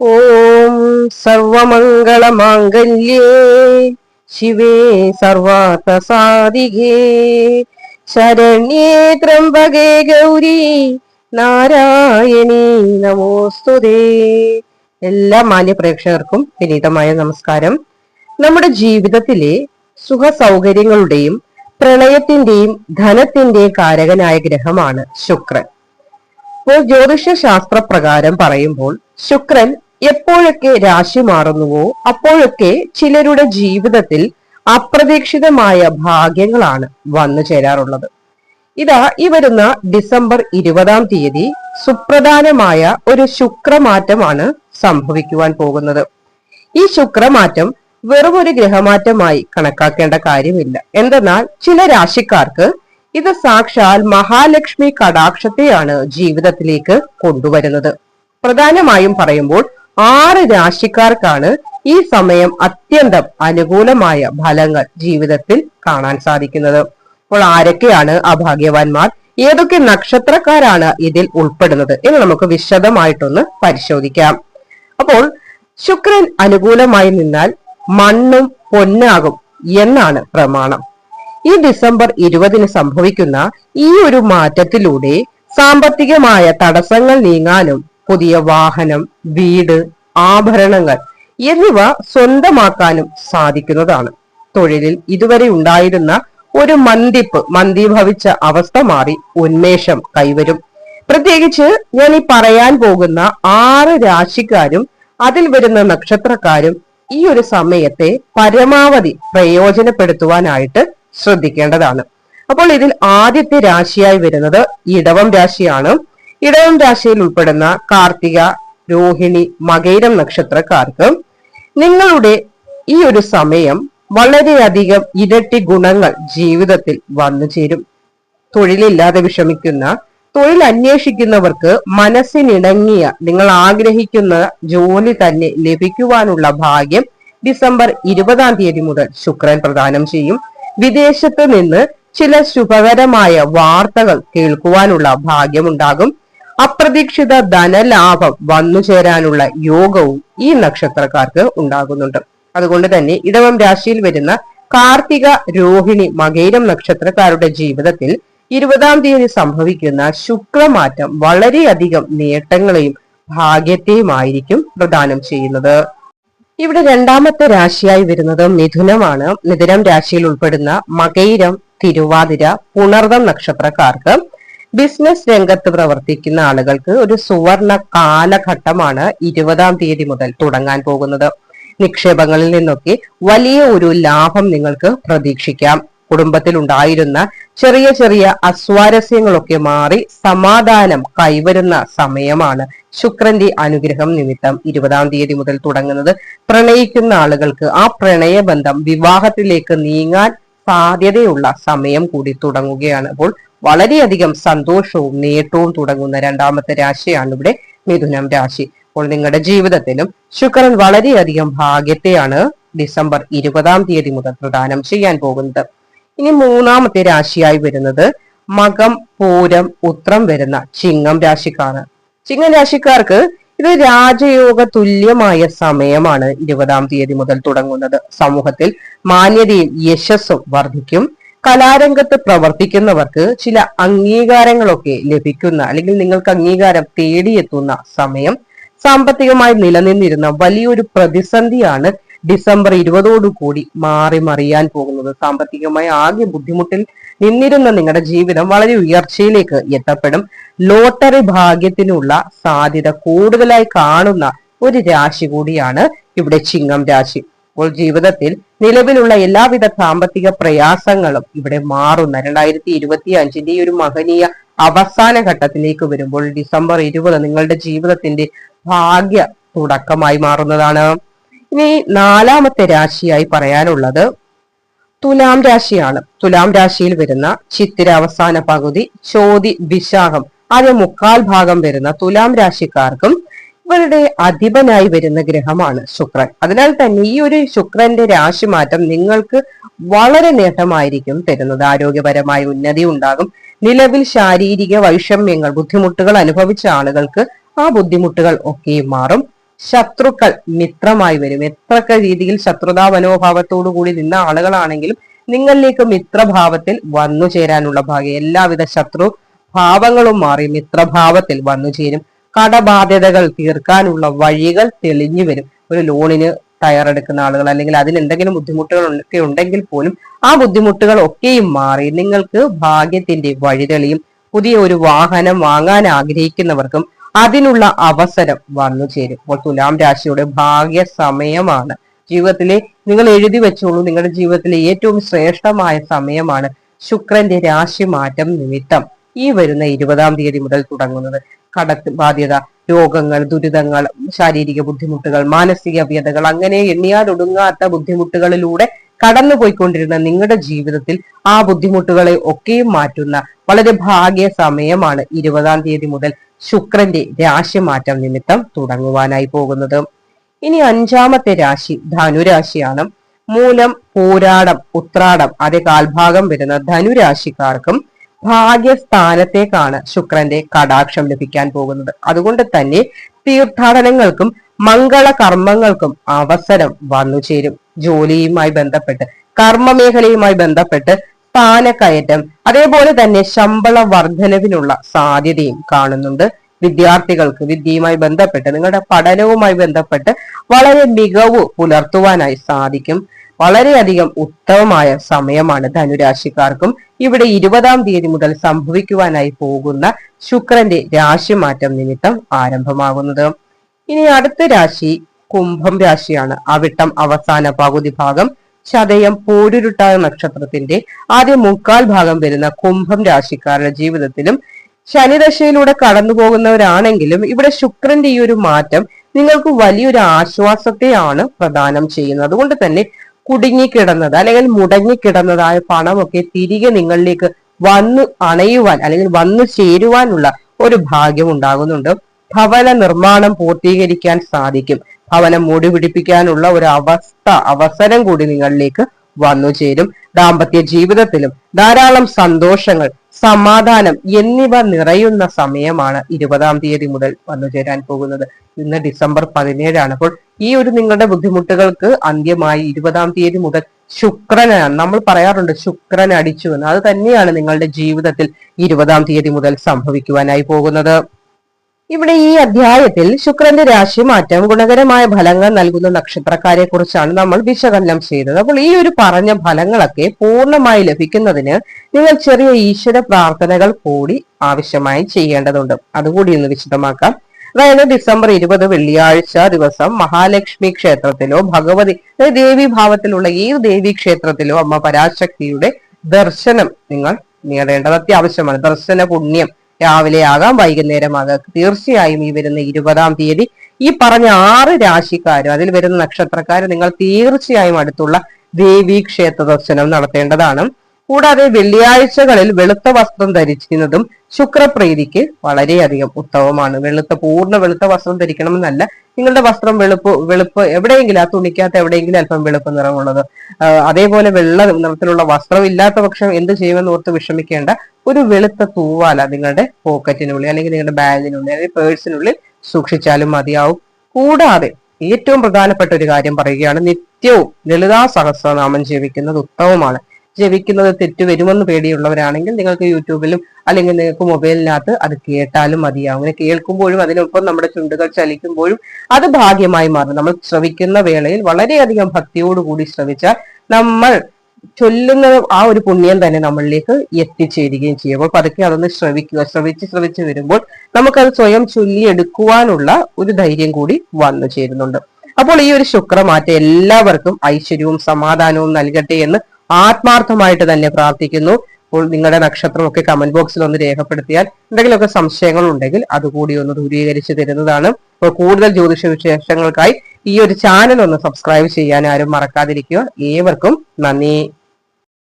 ഓം സർവമംഗളമാംഗല്യേ. ശിവേ സർവാർത്ഥസാധികേ. ശരണ്യേ ത്രംബകേ ഗൗരി. നാരായണീ നമോസ്തുതേ. എല്ലാ മാന്യ പ്രേക്ഷകർക്കും വിനീതമായ നമസ്കാരം. നമ്മുടെ ജീവിതത്തിലെ സുഖ സൗകര്യങ്ങളുടെയും പ്രണയത്തിന്റെയും ധനത്തിന്റെയും കാരകനായ ഗ്രഹമാണ് ശുക്രൻ. ഇപ്പോൾ ജ്യോതിഷ ശാസ്ത്ര പ്രകാരം പറയുമ്പോൾ ശുക്രൻ എപ്പോഴൊക്കെ രാശി മാറുന്നുവോ അപ്പോഴൊക്കെ ചിലരുടെ ജീവിതത്തിൽ അപ്രതീക്ഷിതമായ ഭാഗ്യങ്ങളാണ് വന്നു ചേരാറുള്ളത്. ഇതാ ഈ വരുന്ന ഡിസംബർ ഇരുപതാം തീയതി സുപ്രധാനമായ ഒരു ശുക്രമാറ്റമാണ് സംഭവിക്കുവാൻ പോകുന്നത്. ഈ ശുക്രമാറ്റം വെറും ഒരു ഗ്രഹമാറ്റമായി കണക്കാക്കേണ്ട കാര്യമില്ല. എന്തെന്നാൽ ചില രാശിക്കാർക്ക് ഇത് സാക്ഷാൽ മഹാലക്ഷ്മി കടാക്ഷത്തെയാണ് ജീവിതത്തിലേക്ക് കൊണ്ടുവരുന്നത്. പ്രധാനമായും പറയുമ്പോൾ ആറ് രാശിക്കാർക്കാണ് ഈ സമയം അത്യന്തം അനുകൂലമായ ഫലങ്ങൾ ജീവിതത്തിൽ കാണാൻ സാധിക്കുന്നത്. അപ്പോൾ ആരൊക്കെയാണ് ആ ഭാഗ്യവാന്മാർ? ഏതൊക്കെ നക്ഷത്രക്കാരാണ് ഇതിൽ ഉൾപ്പെടുന്നത് എന്ന് നമുക്ക് വിശദമായിട്ടൊന്ന് പരിശോധിക്കാം. അപ്പോൾ ശുക്രൻ അനുകൂലമായി നിന്നാൽ മണ്ണും പൊന്നാകും എന്നാണ് പ്രമാണം. ഈ ഡിസംബർ ഇരുപതിന് സംഭവിക്കുന്ന ഈ ഒരു മാറ്റത്തിലൂടെ സാമ്പത്തികമായ തടസ്സങ്ങൾ നീങ്ങാനും പുതിയ വാഹനം വീട് ആഭരണങ്ങൾ എന്നിവ സ്വന്തമാക്കാനും സാധിക്കുന്നതാണ്. തൊഴിലിൽ ഇതുവരെ ഉണ്ടായിരുന്ന ഒരു മന്ദിപ്പ് മന്ദീഭവിച്ച അവസ്ഥ മാറി ഉന്മേഷം കൈവരും. പ്രത്യേകിച്ച് ഞാൻ ഈ പറയാൻ പോകുന്ന ആറ് രാശിക്കാരും അതിൽ വരുന്ന നക്ഷത്രക്കാരും ഈ ഒരു സമയത്തെ പരമാവധി പ്രയോജനപ്പെടുത്തുവാനായിട്ട് ശ്രദ്ധിക്കേണ്ടതാണ്. അപ്പോൾ ഇതിൽ ആദ്യത്തെ രാശിയായി വരുന്നത് ഇടവം രാശിയാണ്. ഇടവം രാശിയിൽ ഉൾപ്പെടുന്ന കാർത്തിക രോഹിണി മകൈരം നക്ഷത്രക്കാർക്ക് നിങ്ങളുടെ ഈ ഒരു സമയം വളരെയധികം ഇരട്ടി ഗുണങ്ങൾ ജീവിതത്തിൽ വന്നു ചേരും. തൊഴിലില്ലാതെ വിഷമിക്കുന്ന തൊഴിൽ അന്വേഷിക്കുന്നവർക്ക് മനസ്സിനിണങ്ങിയ നിങ്ങൾ ആഗ്രഹിക്കുന്ന ജോലി തന്നെ ലഭിക്കുവാനുള്ള ഭാഗ്യം ഡിസംബർ ഇരുപതാം തീയതി മുതൽ ശുക്രൻ പ്രദാനം ചെയ്യും. വിദേശത്ത് നിന്ന് ചില ശുഭകരമായ വാർത്തകൾ കേൾക്കുവാനുള്ള ഭാഗ്യമുണ്ടാകും അപ്രതീക്ഷിത ധനലാഭം വന്നു ചേരാനുള്ള യോഗവും ഈ നക്ഷത്രക്കാർക്ക് ഉണ്ടാകുന്നുണ്ട്. അതുകൊണ്ട് തന്നെ ഇടവം രാശിയിൽ വരുന്ന കാർത്തിക രോഹിണി മകേരം നക്ഷത്രക്കാരുടെ ജീവിതത്തിൽ ഇരുപതാം തീയതി സംഭവിക്കുന്ന ശുക്രമാറ്റം വളരെയധികം നേട്ടങ്ങളെയും ഭാഗ്യത്തെയുമായിരിക്കും പ്രദാനം ചെയ്യുന്നത്. ഇവിടെ രണ്ടാമത്തെ രാശിയായി വരുന്നത് മിഥുനമാണ്. മിഥുനം രാശിയിൽ ഉൾപ്പെടുന്ന മകൈരം തിരുവാതിര പുണർദം നക്ഷത്രക്കാർക്ക് ബിസിനസ് രംഗത്ത് പ്രവർത്തിക്കുന്ന ആളുകൾക്ക് ഒരു സുവർണ കാലഘട്ടമാണ് ഇരുപതാം തീയതി മുതൽ തുടങ്ങാൻ പോകുന്നത്. നിക്ഷേപങ്ങളിൽ നിന്നൊക്കെ വലിയ ഒരു ലാഭം നിങ്ങൾക്ക് പ്രതീക്ഷിക്കാം. കുടുംബത്തിൽ ഉണ്ടായിരുന്ന ചെറിയ ചെറിയ അസ്വാരസ്യങ്ങളൊക്കെ മാറി സമാധാനം കൈവരുന്ന സമയമാണ് ശുക്രന്റെ അനുഗ്രഹം നിമിത്തം ഇരുപതാം തീയതി മുതൽ തുടങ്ങുന്നത്. പ്രണയിക്കുന്ന ആളുകൾക്ക് ആ പ്രണയബന്ധം വിവാഹത്തിലേക്ക് നീങ്ങാൻ സാധ്യതയുള്ള സമയം കൂടി തുടങ്ങുകയാണ്. അപ്പോൾ വളരെയധികം സന്തോഷവും നേട്ടവും തുടങ്ങുന്ന രണ്ടാമത്തെ രാശിയാണ് ഇവിടെ മിഥുനം രാശി. അപ്പോൾ നിങ്ങളുടെ ജീവിതത്തിലും ശുക്രൻ വളരെയധികം ഭാഗ്യത്തെയാണ് ഡിസംബർ ഇരുപതാം തീയതി മുതൽ പ്രദാനം ചെയ്യാൻ പോകുന്നത്. ഇനി മൂന്നാമത്തെ രാശിയായി വരുന്നത് മകം പൂരം ഉത്രം വരുന്ന ചിങ്ങം രാശിക്കാണ്. ചിങ്ങം രാശിക്കാർക്ക് ഇത് രാജയോഗ തുല്യമായ സമയമാണ് ഇരുപതാം തീയതി മുതൽ തുടങ്ങുന്നത്. സമൂഹത്തിൽ മാന്യതയും യശസ്സും വർദ്ധിക്കും. കലാരംഗത്ത് പ്രവർത്തിക്കുന്നവർക്ക് ചില അംഗീകാരങ്ങളൊക്കെ ലഭിക്കുന്ന അല്ലെങ്കിൽ നിങ്ങൾക്ക് അംഗീകാരം തേടിയെത്തുന്ന സമയം സാമ്പത്തികമായി നിലനിന്നിരുന്ന വലിയൊരു പ്രതിസന്ധിയാണ് ഡിസംബർ ഇരുപതോടുകൂടി മാറി മറിയാൻ പോകുന്നത്. സാമ്പത്തികമായി ആകെ ബുദ്ധിമുട്ടിൽ നിന്നിരുന്ന നിങ്ങളുടെ ജീവിതം വളരെ ഉയർച്ചയിലേക്ക് എത്തപ്പെടും. ലോട്ടറി ഭാഗ്യത്തിനുള്ള സാധ്യത കൂടുതലായി കാണുന്ന ഒരു രാശി കൂടിയാണ് ഇവിടെ ചിങ്ങം രാശി. അപ്പോൾ ജീവിതത്തിൽ നിലവിലുള്ള എല്ലാവിധ സാമ്പത്തിക പ്രയാസങ്ങളും ഇവിടെ മാറുന്ന. രണ്ടായിരത്തി ഇരുപത്തി അഞ്ചിന്റെ ഒരു മഹനീയ അവസാന ഘട്ടത്തിലേക്ക് വരുമ്പോൾ ഡിസംബർ ഇരുപത് നിങ്ങളുടെ ജീവിതത്തിന്റെ ഭാഗ്യ തുടക്കമായി മാറുന്നതാണ്. ഇനി നാലാമത്തെ രാശിയായി പറയാനുള്ളത് തുലാം രാശിയാണ്. തുലാം രാശിയിൽ വരുന്ന ചിത്തിര അവസാന പകുതി ചോതി വിശാഖം ആദ്യ മുക്കാൽ ഭാഗം വരുന്ന തുലാം രാശിക്കാർക്കും ഇവരുടെ അധിപനായി വരുന്ന ഗ്രഹമാണ് ശുക്രൻ. അതിനാൽ തന്നെ ഈ ഒരു ശുക്രന്റെ രാശിമാറ്റം നിങ്ങൾക്ക് വളരെ നേട്ടമായിരിക്കും തരുന്നത്. ആരോഗ്യപരമായ ഉന്നതി ഉണ്ടാകും. നിലവിൽ ശാരീരിക വൈഷമ്യങ്ങൾ ബുദ്ധിമുട്ടുകൾ അനുഭവിച്ച ആളുകൾക്ക് ആ ബുദ്ധിമുട്ടുകൾ ഒക്കെ മാറും. ശത്രുക്കൾ മിത്രമായി വരും. എത്രക്ക രീതിയിൽ ശത്രുതാ മനോഭാവത്തോടു കൂടി നിന്ന ആളുകളാണെങ്കിലും നിങ്ങളിലേക്ക് മിത്രഭാവത്തിൽ വന്നു ചേരാനുള്ള ഭാഗ്യം. എല്ലാവിധ ശത്രു ഭാവങ്ങളും മാറി മിത്രഭാവത്തിൽ വന്നു ചേരും കടബാധ്യതകൾ തീർക്കാനുള്ള വഴികൾ തെളിഞ്ഞു വരും. ഒരു ലോണിന് തയ്യാറെടുക്കുന്ന ആളുകൾ അല്ലെങ്കിൽ അതിൽ എന്തെങ്കിലും ബുദ്ധിമുട്ടുകൾ ഒക്കെ ഉണ്ടെങ്കിൽ പോലും ആ ബുദ്ധിമുട്ടുകൾ ഒക്കെയും മാറി നിങ്ങൾക്ക് ഭാഗ്യത്തിന്റെ വഴിതെളിയും പുതിയ ഒരു വാഹനം വാങ്ങാൻ ആഗ്രഹിക്കുന്നവർക്കും അതിനുള്ള അവസരം വന്നു ചേരും. അപ്പോൾ തുലാം രാശിയുടെ ഭാഗ്യ സമയമാണ്. ജീവിതത്തിലെ നിങ്ങൾ എഴുതി വെച്ചോളൂ. നിങ്ങളുടെ ജീവിതത്തിലെ ഏറ്റവും ശ്രേഷ്ഠമായ സമയമാണ് ശുക്രന്റെ രാശി മാറ്റം നിമിത്തം. ഈ വരുന്ന ഇരുപതാം തീയതി മുതൽ തുടങ്ങുന്നത്. കടത്ത് ബാധ്യത രോഗങ്ങൾ ദുരിതങ്ങൾ ശാരീരിക ബുദ്ധിമുട്ടുകൾ മാനസിക വ്യതകൾ അങ്ങനെ എണ്ണിയാലൊടുങ്ങാത്ത ബുദ്ധിമുട്ടുകളിലൂടെ കടന്നു പോയിക്കൊണ്ടിരുന്ന നിങ്ങളുടെ ജീവിതത്തിൽ ആ ബുദ്ധിമുട്ടുകളെ ഒക്കെയും മാറ്റുന്ന വളരെ ഭാഗ്യ സമയമാണ് ഇരുപതാം തീയതി മുതൽ ശുക്രന്റെ രാശിമാറ്റം നിമിത്തം തുടങ്ങുവാനായി പോകുന്നത്. ഇനി അഞ്ചാമത്തെ രാശി ധനുരാശിയാണ്. മൂലം പോരാടം ഉത്രാടം അതേ കാൽഭാഗം വരുന്ന ധനുരാശിക്കാർക്കും ഭാഗ്യസ്ഥാനത്തേക്കാണ് ശുക്രന്റെ കടാക്ഷം ലഭിക്കാൻ പോകുന്നത്. അതുകൊണ്ട് തന്നെ തീർത്ഥാടനങ്ങൾക്കും മംഗള കർമ്മങ്ങൾക്കും അവസരം വന്നു ചേരും. ജോലിയുമായി ബന്ധപ്പെട്ട് കർമ്മമേഖലയുമായി ബന്ധപ്പെട്ട് സ്ഥാനക്കയറ്റം അതേപോലെ തന്നെ ശമ്പള വർധനവിനുള്ള സാധ്യതയും കാണുന്നുണ്ട്. വിദ്യാർത്ഥികൾക്ക് വിദ്യയുമായി ബന്ധപ്പെട്ട് നിങ്ങളുടെ പഠനവുമായി ബന്ധപ്പെട്ട് വളരെ മികവ് പുലർത്തുവാനായി സാധിക്കും. വളരെയധികം ഉത്തമമായ സമയമാണ് ധനുരാശിക്കാർക്കും. ഇവിടെ ഇരുപതാം തീയതി മുതൽ സംഭവിക്കുവാനായി പോകുന്ന ശുക്രന്റെ രാശിമാറ്റം നിമിത്തം ആരംഭമാകുന്നത്. ഇനി അടുത്ത രാശി കുംഭം രാശിയാണ്. അവിട്ടം അവസാന പകുതി ഭാഗം ചതയം പോരുരുട്ടായ നക്ഷത്രത്തിന്റെ ആദ്യ മുക്കാൽ ഭാഗം വരുന്ന കുംഭം രാശിക്കാരുടെ ജീവിതത്തിലും ശനിദശയിലൂടെ കടന്നു പോകുന്നവരാണെങ്കിലും ഇവിടെ ശുക്രന്റെ ഈ ഒരു മാറ്റം നിങ്ങൾക്ക് വലിയൊരു ആശ്വാസത്തെയാണ് പ്രദാനം ചെയ്യുന്നത്. അതുകൊണ്ട് തന്നെ കുടുങ്ങിക്കിടന്നത് അല്ലെങ്കിൽ മുടങ്ങിക്കിടന്നതായ പണമൊക്കെ തിരികെ നിങ്ങളിലേക്ക് വന്ന് അണയുവാൻ അല്ലെങ്കിൽ വന്നു ചേരുവാനുള്ള ഒരു ഭാഗ്യം ഉണ്ടാകുന്നുണ്ട്. ഭവന നിർമ്മാണം പൂർത്തീകരിക്കാൻ സാധിക്കും. ഭവനം മൂടി പിടിപ്പിക്കാനുള്ള ഒരു അവസ്ഥ അവസരം കൂടി നിങ്ങളിലേക്ക് വന്നു ചേരും. ദാമ്പത്യ ജീവിതത്തിലും ധാരാളം സന്തോഷങ്ങൾ സമാധാനം എന്നിവ നിറയുന്ന സമയമാണ് ഇരുപതാം തീയതി മുതൽ വന്നു ചേരാൻ പോകുന്നത്. ഇന്ന് ഡിസംബർ പതിനേഴാണ്. അപ്പോൾ ഈ ഒരു നിങ്ങളുടെ ബുദ്ധിമുട്ടുകൾക്ക് അന്ത്യമായി ഇരുപതാം തീയതി മുതൽ ശുക്രനാണ് നമ്മൾ പറയാറുണ്ട് ശുക്രൻ അടിച്ചു എന്ന്. അത് തന്നെയാണ് നിങ്ങളുടെ ജീവിതത്തിൽ ഇരുപതാം തീയതി മുതൽ സംഭവിക്കുവാനായി പോകുന്നത്. ഇവിടെ ഈ അധ്യായത്തിൽ ശുക്രന്റെ രാശി മാറ്റം ഗുണകരമായ ഫലങ്ങൾ നൽകുന്ന നക്ഷത്രക്കാരെ കുറിച്ചാണ് നമ്മൾ വിശകലനം ചെയ്തത്. അപ്പോൾ ഈ ഒരു പറഞ്ഞ ഫലങ്ങളൊക്കെ പൂർണമായി ലഭിക്കുന്നതിന് നിങ്ങൾ ചെറിയ ഈശ്വര പ്രാർത്ഥനകൾ കൂടി ആവശ്യമായി ചെയ്യേണ്ടതുണ്ട്. അതുകൂടി ഒന്ന് വിശദമാക്കാം. അതായത് ഡിസംബർ ഇരുപത് വെള്ളിയാഴ്ച ദിവസം മഹാലക്ഷ്മി ക്ഷേത്രത്തിലോ ഭഗവതി ദേവി ഭാവത്തിലുള്ള ഏത് ദേവി ക്ഷേത്രത്തിലോ അമ്മ പരാശക്തിയുടെ ദർശനം നിങ്ങൾ നേടേണ്ടത് അത്യാവശ്യമാണ്. ദർശന പുണ്യം രാവിലെ ആകാം വൈകുന്നേരമാകാം തീർച്ചയായും ഈ വരുന്ന ഇരുപതാം തീയതി ഈ പറഞ്ഞ ആറ് രാശിക്കാരും അതിൽ വരുന്ന നക്ഷത്രക്കാരും നിങ്ങൾ തീർച്ചയായും അടുത്തുള്ള ദേവീ ക്ഷേത്ര ദർശനം നടത്തേണ്ടതാണ്. കൂടാതെ വെള്ളിയാഴ്ചകളിൽ വെളുത്ത വസ്ത്രം ധരിക്കുന്നതും ശുക്രപ്രീതിക്ക് വളരെയധികം ഉത്തമമാണ്. വെളുത്ത പൂർണ വെളുത്ത വസ്ത്രം ധരിക്കണമെന്നല്ല നിങ്ങളുടെ വസ്ത്രം വെളുപ്പ് വെളുപ്പ് എവിടെയെങ്കിലും ആ തുണിക്കകത്ത് എവിടെയെങ്കിലും അല്പം വെളുപ്പ് നിറമുള്ളത്. അതേപോലെ വെള്ള നിറത്തിലുള്ള വസ്ത്രം ഇല്ലാത്ത പക്ഷം എന്ത് ചെയ്യുമെന്ന് ഓർത്ത് വിഷമിക്കേണ്ട ഒരു വെളുത്ത തൂവാല നിങ്ങളുടെ പോക്കറ്റിനുള്ളിൽ അല്ലെങ്കിൽ നിങ്ങളുടെ ബാഗിനുള്ളിൽ അല്ലെങ്കിൽ പേഴ്സിനുള്ളിൽ സൂക്ഷിച്ചാലും മതിയാവും. കൂടാതെ ഏറ്റവും പ്രധാനപ്പെട്ട ഒരു കാര്യം പറയുകയാണ് നിത്യവും ലളിതാ സഹസ്രനാമം ജീവിക്കുന്നത് ഉത്തമമാണ്. ജപിക്കുന്നത് തെറ്റ് വരുമെന്ന് പേടിയുള്ളവരാണെങ്കിൽ നിങ്ങൾക്ക് യൂട്യൂബിലും അല്ലെങ്കിൽ നിങ്ങൾക്ക് മൊബൈലിനകത്ത് അത് കേട്ടാലും മതിയാവും. അങ്ങനെ കേൾക്കുമ്പോഴും അതിനൊപ്പം നമ്മുടെ ചുണ്ടുകൾ ചലിക്കുമ്പോഴും അത് ഭാഗ്യമായി മാറും. നമ്മൾ ശ്രവിക്കുന്ന വേളയിൽ വളരെയധികം ഭക്തിയോടുകൂടി ശ്രവിച്ചാൽ നമ്മൾ ചൊല്ലുന്ന ആ ഒരു പുണ്യം തന്നെ നമ്മളിലേക്ക് എത്തിച്ചേരുകയും ചെയ്യും. അപ്പോൾ പതുക്കെ അതൊന്ന് ശ്രവിക്കുക. ശ്രവിച്ച് ശ്രവിച്ച് വരുമ്പോൾ നമുക്കത് സ്വയം ചൊല്ലിയെടുക്കുവാനുള്ള ഒരു ധൈര്യം കൂടി വന്നു ചേരുന്നുണ്ട്. അപ്പോൾ ഈ ഒരു ശുക്രമാറ്റം എല്ലാവർക്കും ഐശ്വര്യവും സമാധാനവും നൽകട്ടെ എന്ന് ആത്മാർത്ഥമായിട്ട് തന്നെ പ്രാർത്ഥിക്കുന്നു. അപ്പോൾ നിങ്ങളുടെ നക്ഷത്രമൊക്കെ കമന്റ് ബോക്സിൽ ഒന്ന് രേഖപ്പെടുത്തിയാൽ എന്തെങ്കിലുമൊക്കെ സംശയങ്ങൾ ഉണ്ടെങ്കിൽ അതുകൂടി ഒന്ന് ദൂരീകരിച്ച് തരുന്നതാണ്. അപ്പോൾ കൂടുതൽ ജ്യോതിഷ വിശേഷങ്ങൾക്കായി ഈ ഒരു ചാനൽ ഒന്ന് സബ്സ്ക്രൈബ് ചെയ്യാൻ ആരും മറക്കാതിരിക്കുക. ഏവർക്കും നന്ദി.